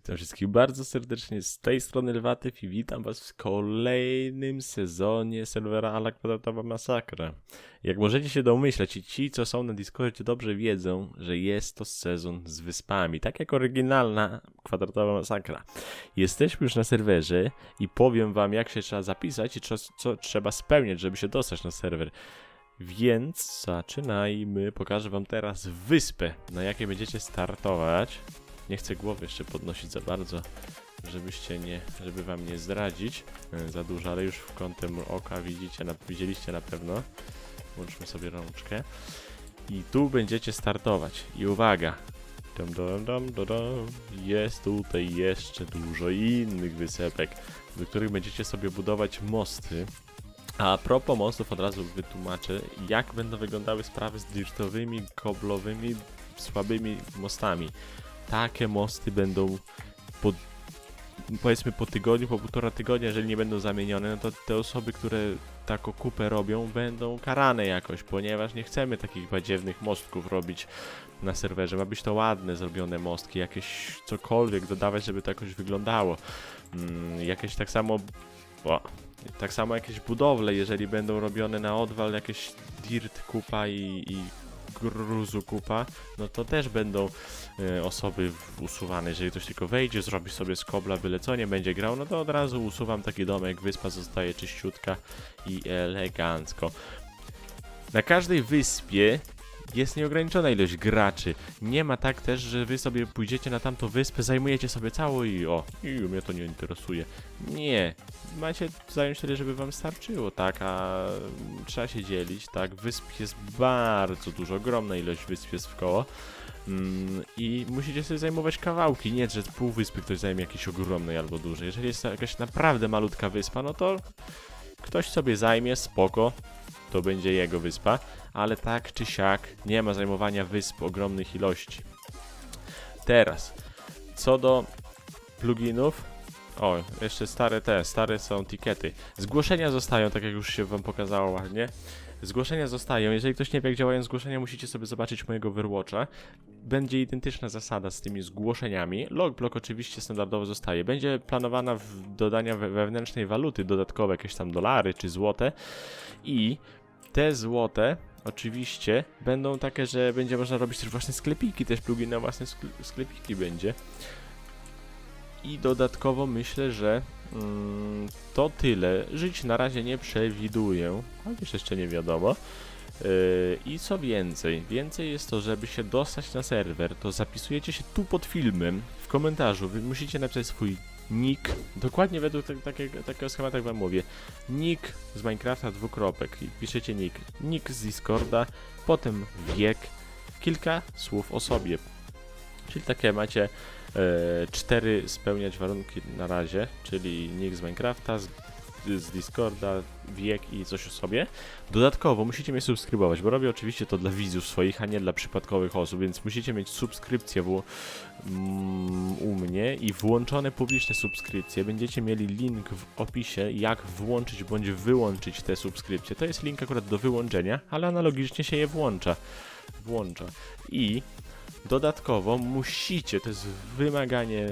Witam wszystkich bardzo serdecznie z tej strony Lwatyw i witam was w kolejnym sezonie serwera Ala Kwadratowa Masakra. Jak możecie się domyślać i ci, co są na Discordzie dobrze wiedzą, że jest to sezon z wyspami, tak jak oryginalna Kwadratowa Masakra. Jesteśmy już na serwerze i powiem wam jak się trzeba zapisać i co, co trzeba spełniać, żeby się dostać na serwer. Więc zaczynajmy. Pokażę wam teraz wyspę, na jakiej będziecie startować. Nie chcę głowy jeszcze podnosić za bardzo, żebyście nie, żeby wam nie zdradzić e, za dużo, ale już w kątem oka widzicie, na, widzieliście na pewno. Włączmy sobie rączkę. I tu będziecie startować. I uwaga! Dum, dum, dum, dum, dum. Jest tutaj jeszcze dużo innych wysepek, do których będziecie sobie budować mosty. A propos mostów od razu wytłumaczę, jak będą wyglądały sprawy z dirtowymi, koblowymi, słabymi mostami. Takie mosty będą po, powiedzmy po tygodniu, po półtora tygodnia, jeżeli nie będą zamienione, no to te osoby, które taką kupę robią, będą karane jakoś, ponieważ nie chcemy takich badziewnych mostków robić na serwerze. Ma być to ładne, zrobione mostki, jakieś cokolwiek dodawać, żeby to jakoś wyglądało. Mm, jakieś tak samo... O, tak samo jakieś budowle, jeżeli będą robione na odwal, jakieś dirt kupa i, i gruzu kupa, no to też będą e, osoby usuwane. Jeżeli ktoś tylko wejdzie, zrobi sobie z kobla byle co, nie będzie grał, no to od razu usuwam taki domek, wyspa zostaje czyściutka i elegancko. Na każdej wyspie jest nieograniczona ilość graczy. Nie ma tak też, że wy sobie pójdziecie na tamtą wyspę, zajmujecie sobie całą i o, i mnie to nie interesuje. Nie. Macie zająć tyle, żeby wam starczyło, tak? A mm, trzeba się dzielić, tak? Wysp jest bardzo dużo, ogromna ilość wysp jest w koło. Mm, I musicie sobie zajmować kawałki, nie, że pół wyspy ktoś zajmie jakiejś ogromnej albo dużej. Jeżeli jest jakaś naprawdę malutka wyspa, no to ktoś sobie zajmie, spoko, to będzie jego wyspa, ale tak czy siak nie ma zajmowania wysp ogromnych ilości. Teraz, co do pluginów, o, jeszcze stare te, stare są tikety. Zgłoszenia zostają, tak jak już się wam pokazało ładnie. Zgłoszenia zostają. Jeżeli ktoś nie wie, jak działają zgłoszenia, musicie sobie zobaczyć mojego Overwatcha. Będzie identyczna zasada z tymi zgłoszeniami. Logblock oczywiście standardowo zostaje. Będzie planowana w dodania we- wewnętrznej waluty dodatkowe, jakieś tam dolary czy złote. I te złote oczywiście będą takie, że będzie można robić też własne sklepiki, też plugin na własne skle- sklepiki będzie. I dodatkowo myślę, że mm, to tyle. Żyć na razie nie przewiduję, chociaż jeszcze nie wiadomo. Yy, I co więcej, więcej jest to, żeby się dostać na serwer, to zapisujecie się tu pod filmem, w komentarzu, wy musicie napisać swój nick, dokładnie według tak, takiego, takiego schematu jak wam mówię, nick z Minecrafta dwukropek piszecie nick, nick z Discorda, potem wiek, kilka słów o sobie. Czyli takie macie e, cztery spełniać warunki na razie, czyli nick z Minecrafta, z, z Discorda, wiek i coś o sobie. Dodatkowo musicie mnie subskrybować, bo robię oczywiście to dla widzów swoich, a nie dla przypadkowych osób, więc musicie mieć subskrypcję w, i włączone publiczne subskrypcje. Będziecie mieli link w opisie, jak włączyć bądź wyłączyć te subskrypcje. To jest link akurat do wyłączenia, ale analogicznie się je włącza. Włącza. I dodatkowo musicie, to jest wymaganie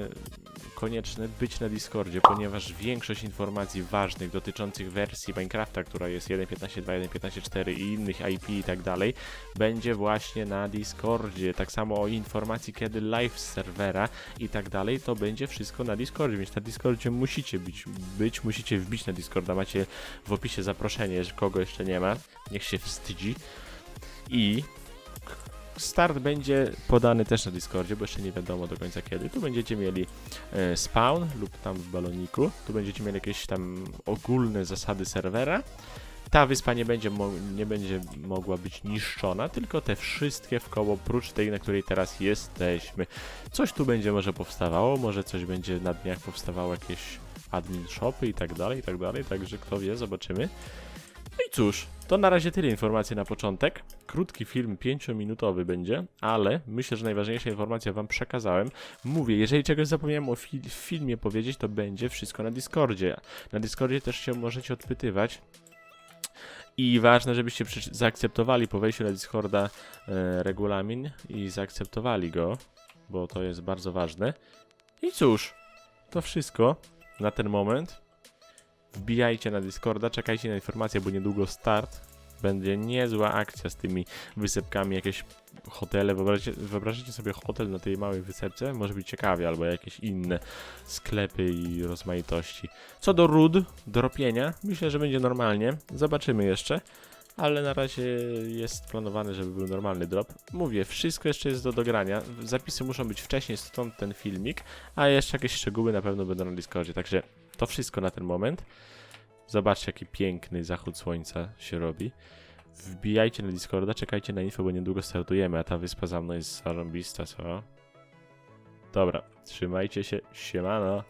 konieczne, być na Discordzie, ponieważ większość informacji ważnych dotyczących wersji Minecrafta, która jest 1.15.2, 1.15.4 i innych IP i tak dalej, będzie właśnie na Discordzie. Tak samo o informacji, kiedy live serwera i tak dalej, to będzie wszystko na Discordzie, więc na Discordzie musicie być, być musicie wbić na Discorda. Macie w opisie zaproszenie, że kogo jeszcze nie ma, niech się wstydzi. I start będzie podany też na Discordzie, bo jeszcze nie wiadomo do końca kiedy. Tu będziecie mieli e, spawn lub tam w baloniku. Tu będziecie mieli jakieś tam ogólne zasady serwera. Ta wyspa nie będzie, nie będzie mogła być niszczona, tylko te wszystkie w koło, prócz tej, na której teraz jesteśmy. Coś tu będzie może powstawało, może coś będzie na dniach powstawało, jakieś admin shopy i tak dalej, i tak dalej, także kto wie, zobaczymy. No i cóż, to na razie tyle informacji na początek. Krótki film, 5-minutowy będzie, ale myślę, że najważniejsze informacje wam przekazałem. Mówię, jeżeli czegoś zapomniałem o fi filmie powiedzieć, to będzie wszystko na Discordzie. Na Discordzie też się możecie odpytywać. I ważne, żebyście zaakceptowali po wejściu na Discorda e, regulamin i zaakceptowali go, bo to jest bardzo ważne. I cóż, to wszystko na ten moment. Wbijajcie na Discorda, czekajcie na informacje, bo niedługo start. Będzie niezła akcja z tymi wysepkami, jakieś hotele. Wyobraźcie, wyobraźcie sobie hotel na tej małej wysepce, może być ciekawie, albo jakieś inne sklepy i rozmaitości. Co do ród, do ropienia, myślę, że będzie normalnie. Zobaczymy jeszcze. Ale na razie jest planowane, żeby był normalny drop. Mówię, wszystko jeszcze jest do dogrania. Zapisy muszą być wcześniej, stąd ten filmik. A jeszcze jakieś szczegóły na pewno będą na Discordzie. Także to wszystko na ten moment. Zobaczcie, jaki piękny zachód słońca się robi. Wbijajcie na Discorda, czekajcie na info, bo niedługo startujemy, a ta wyspa za mną jest zarąbista, co? Dobra, trzymajcie się, siemano.